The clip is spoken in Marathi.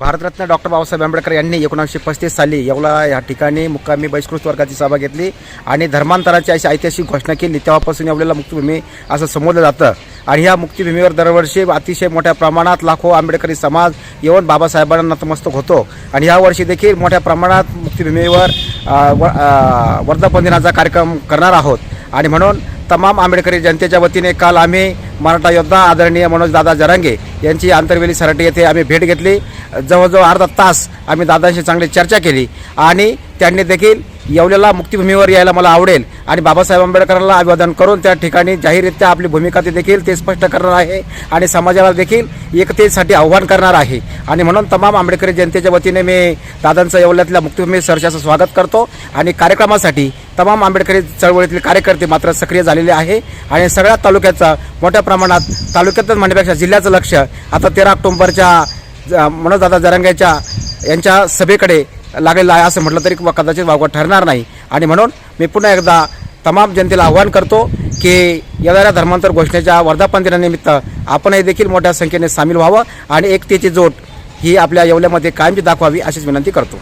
भारतरत्न डॉक्टर बाबासाहेब आंबेडकर यांनी एकोणीसशे पस्तीस साली येवला या ठिकाणी मुक्कामी बहिष्कृत वर्गाची सभा घेतली आणि धर्मांतराची अशी ऐतिहासिक घोषणा केली. तेव्हापासून येवलेला मुक्तभूमी असं संबोधलं जातं. आणि ह्या मुक्तिभूमीवर दरवर्षी अतिशय मोठ्या प्रमाणात लाखो आंबेडकरी समाज येऊन बाबासाहेबांना नतमस्तक होतो. आणि ह्यावर्षी देखील मोठ्या प्रमाणात मुक्तिभूमीवर व- वर्धापन दिनाचा कार्यक्रम करणार आहोत. आणि म्हणून तमाम आंबेडकरी जनतेच्या वतीने काल आम्ही मराठा योद्धा आदरणीय मनोज दादा जरांगे यांची आंतरवेली सराटी येथे आम्ही भेट घेतली. जवळजवळ अर्धा तास आम्ही दादांशी चांगली चर्चा केली आणि त्यांनी देखील येवलेला मुक्तिभूमीवर यायला मला आवडेल आणि बाबासाहेब आंबेडकरांना अभिवादन करून त्या ठिकाणी जाहीररित्या आपली भूमिका ते देखील ते स्पष्ट करणार आहे आणि समाजाला देखील एकतेसाठी आव्हान करणार आहे. आणि म्हणून तमाम आंबेडकरी जनतेच्या वतीने मी दादांचं येवल्यातल्या मुक्तिभूमी सरशाचं स्वागत करतो आणि कार्यक्रमासाठी तमाम आंबेडकरी चळवळीतील कार्यकर्ते मात्र सक्रिय झालेले आहे आणि सगळ्या तालुक्याचा मोठ्या प्रमाणात तालुक्यातच म्हणण्यापेक्षा जिल्ह्याचं लक्ष आता तेरा ऑक्टोबरच्या ज- मनोजदादा जरंग्याच्या यांच्या सभेकडे लागलेलं आहे असं म्हटलं तरी कदाचित वावगं ठरणार नाही. आणि म्हणून मी पुन्हा एकदा तमाम जनतेला आव्हान करतो की येणाऱ्या धर्मांतर घोषणेच्या वर्धापन दिनानिमित्त आपणही देखील मोठ्या संख्येने सामील व्हावं आणि एकतेची जोड ही आपल्या येवल्यामध्ये कायमची दाखवावी अशीच विनंती करतो.